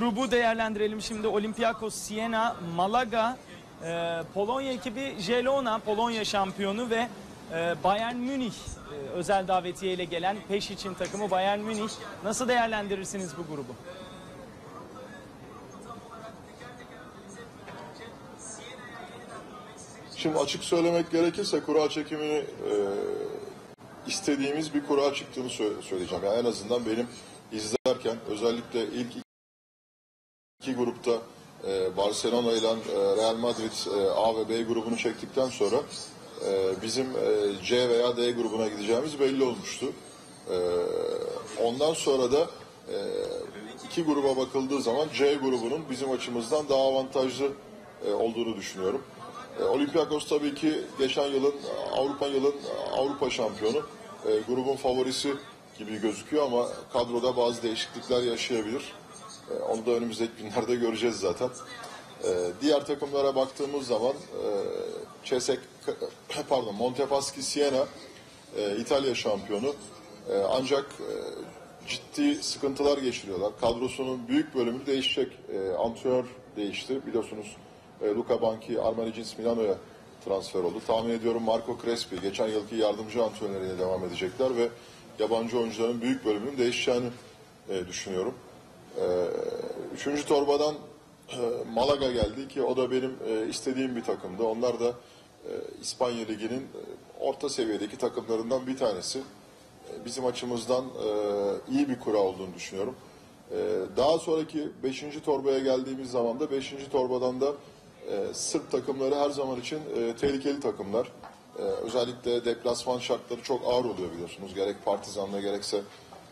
grubu değerlendirelim şimdi. Olympiakos, Siena, Malaga, e, Polonya ekibi Jelona, Polonya şampiyonu ve e, Bayern Münih e, özel davetiye ile gelen peş için takımı Bayern Münih. Nasıl değerlendirirsiniz bu grubu? Şimdi açık söylemek gerekirse kura çekimini e, istediğimiz bir kura çıktığını sö- söyleyeceğim. Yani en azından benim izlerken özellikle ilk iki grupta e, Barcelona ile e, Real Madrid e, A ve B grubunu çektikten sonra e, bizim e, C veya D grubuna gideceğimiz belli olmuştu. E, ondan sonra da e, iki gruba bakıldığı zaman C grubunun bizim açımızdan daha avantajlı e, olduğunu düşünüyorum. E, Olympiakos tabii ki geçen yılın Avrupa yılın Avrupa şampiyonu. E, grubun favorisi gibi gözüküyor ama kadroda bazı değişiklikler yaşayabilir. E, onu da önümüzdeki günlerde göreceğiz zaten. E, diğer takımlara baktığımız zaman e, Cesek, pardon Montepaschi Siena İtalya şampiyonu. Ancak ciddi sıkıntılar geçiriyorlar. Kadrosunun büyük bölümü değişecek. Antrenör değişti. Biliyorsunuz Luca Banchi Armani Cins Milano'ya transfer oldu. Tahmin ediyorum Marco Crespi geçen yılki yardımcı antrenörüyle devam edecekler ve yabancı oyuncuların büyük bölümünün değişeceğini düşünüyorum. E, üçüncü torbadan e, Malaga geldi ki o da benim e, istediğim bir takımdı. Onlar da e, İspanya Ligi'nin e, orta seviyedeki takımlarından bir tanesi. Bizim açımızdan iyi bir kura olduğunu düşünüyorum. Daha sonraki 5. torbaya geldiğimiz zaman da 5. torbadan da e, Sırp takımları her zaman için tehlikeli takımlar. Özellikle deplasman şartları çok ağır oluyor biliyorsunuz. Gerek Partizan'da gerekse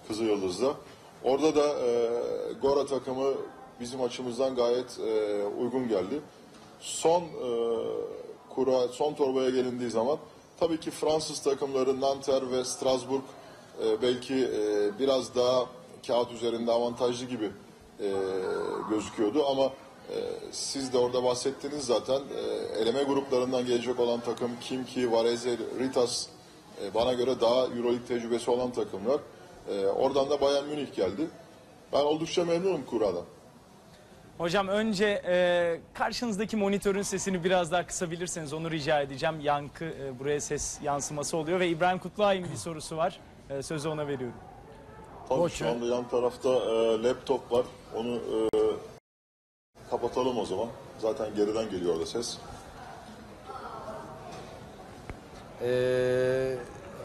Kızılyıldız'da. Orada da e, Gora takımı bizim açımızdan gayet e, uygun geldi. Son e, kura, son torbaya gelindiği zaman tabii ki Fransız takımları Nanterre ve Strasbourg e, belki e, biraz daha kağıt üzerinde avantajlı gibi e, gözüküyordu ama e, siz de orada bahsettiniz zaten e, eleme gruplarından gelecek olan takım Kimki, Varese, Ritas e, bana göre daha Euroleague tecrübesi olan takımlar. E, oradan da Bayern Münih geldi. Ben oldukça memnunum kuradan. Hocam önce e, karşınızdaki monitörün sesini biraz daha kısabilirseniz onu rica edeceğim. Yankı e, buraya ses yansıması oluyor ve İbrahim Kutluay'ın bir sorusu var. E, sözü ona veriyorum. Tabii Koç şu anda yan tarafta e, laptop var. Onu e, kapatalım o zaman. Zaten geriden geliyor orada ses. Ee,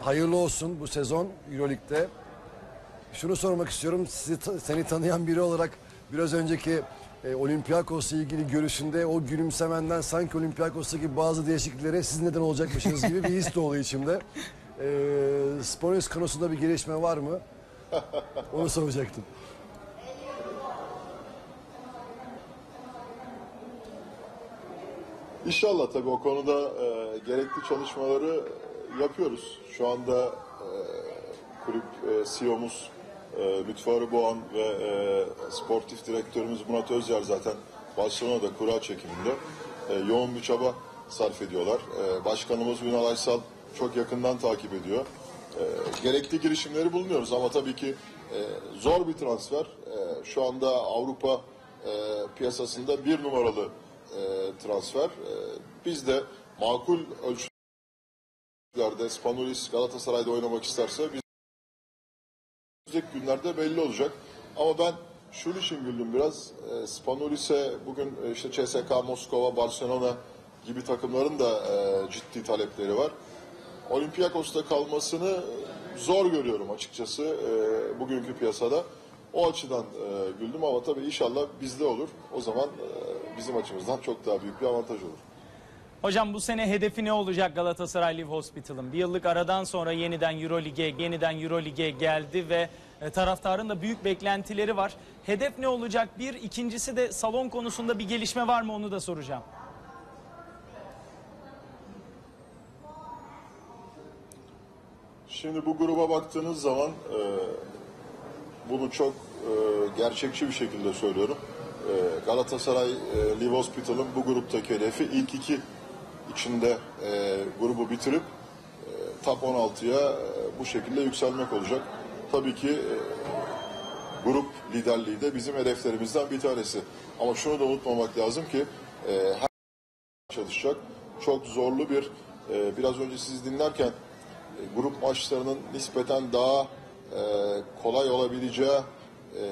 hayırlı olsun bu sezon Euroleague'de. Şunu sormak istiyorum. Sizi seni tanıyan biri olarak biraz önceki e, Olympiakos'la ilgili görüşünde o gülümsemenden sanki Olympiakos'taki bazı değişikliklere siz neden olacakmışsınız gibi bir his doğdu içimde. Ee, Sponis konusunda bir gelişme var mı? Onu soracaktım. İnşallah tabii o konuda e, gerekli çalışmaları yapıyoruz. Şu anda e, kulüp e, CEO'muz e, Lütfü Arıboğan ve e, sportif direktörümüz Murat Özyer zaten Barcelona'da kura çekiminde e, yoğun bir çaba sarf ediyorlar. E, başkanımız Ünal Aysal çok yakından takip ediyor. E, gerekli girişimleri bulunuyoruz ama tabii ki e, zor bir transfer. E, şu anda Avrupa e, piyasasında bir numaralı e, transfer. E, biz de makul ölçülerde Spanulis Galatasaray'da oynamak isterse biz önümüzdeki günlerde belli olacak. Ama ben şunun için güldüm biraz. E, Spanulis'e bugün e, işte CSK, Moskova, Barcelona gibi takımların da e, ciddi talepleri var. Olympiakos'ta kalmasını zor görüyorum açıkçası e, bugünkü piyasada. O açıdan e, güldüm ama tabii inşallah bizde olur. O zaman e, bizim açımızdan çok daha büyük bir avantaj olur. Hocam bu sene hedefi ne olacak Galatasaray Live Hospital'ın? Bir yıllık aradan sonra yeniden Eurolig'e, yeniden Eurolig'e geldi ve e, taraftarın da büyük beklentileri var. Hedef ne olacak? Bir, ikincisi de salon konusunda bir gelişme var mı onu da soracağım. Şimdi bu gruba baktığınız zaman e, bunu çok e, gerçekçi bir şekilde söylüyorum. E, Galatasaray e, Live Hospital'ın bu gruptaki hedefi ilk iki içinde e, grubu bitirip e, top 16'ya e, bu şekilde yükselmek olacak. Tabii ki e, grup liderliği de bizim hedeflerimizden bir tanesi. Ama şunu da unutmamak lazım ki e, her çalışacak. Çok zorlu bir, e, biraz önce siz dinlerken e, grup maçlarının nispeten daha e, kolay olabileceği e,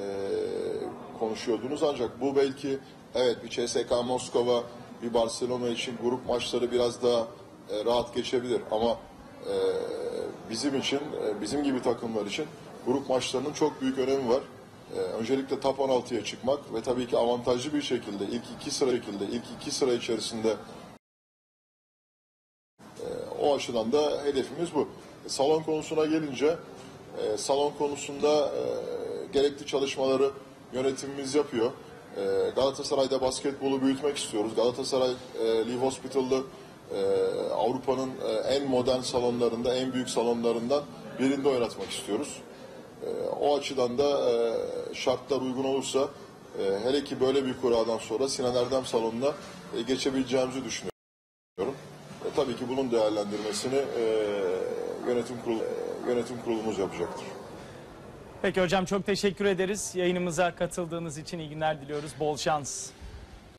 konuşuyordunuz. Ancak bu belki evet bir CSK Moskova, bir Barcelona için grup maçları biraz daha e, rahat geçebilir. Ama e, bizim için, e, bizim gibi takımlar için grup maçlarının çok büyük önemi var. E, öncelikle top 16'ya çıkmak ve tabii ki avantajlı bir şekilde ilk iki sıra şekilde ilk iki sıra içerisinde o açıdan da hedefimiz bu. Salon konusuna gelince, e, salon konusunda e, gerekli çalışmaları yönetimimiz yapıyor. E, Galatasaray'da basketbolu büyütmek istiyoruz. Galatasaray e, Live Hospital'da e, Avrupa'nın e, en modern salonlarında, en büyük salonlarından birinde oynatmak istiyoruz. E, o açıdan da e, şartlar uygun olursa, e, hele ki böyle bir kuradan sonra Sinan Erdem salonuna e, geçebileceğimizi düşünüyorum. E, tabii ki bunun değerlendirmesini e, yönetim kurulu yönetim kurulumuz yapacaktır. Peki hocam çok teşekkür ederiz. Yayınımıza katıldığınız için iyi günler diliyoruz. Bol şans.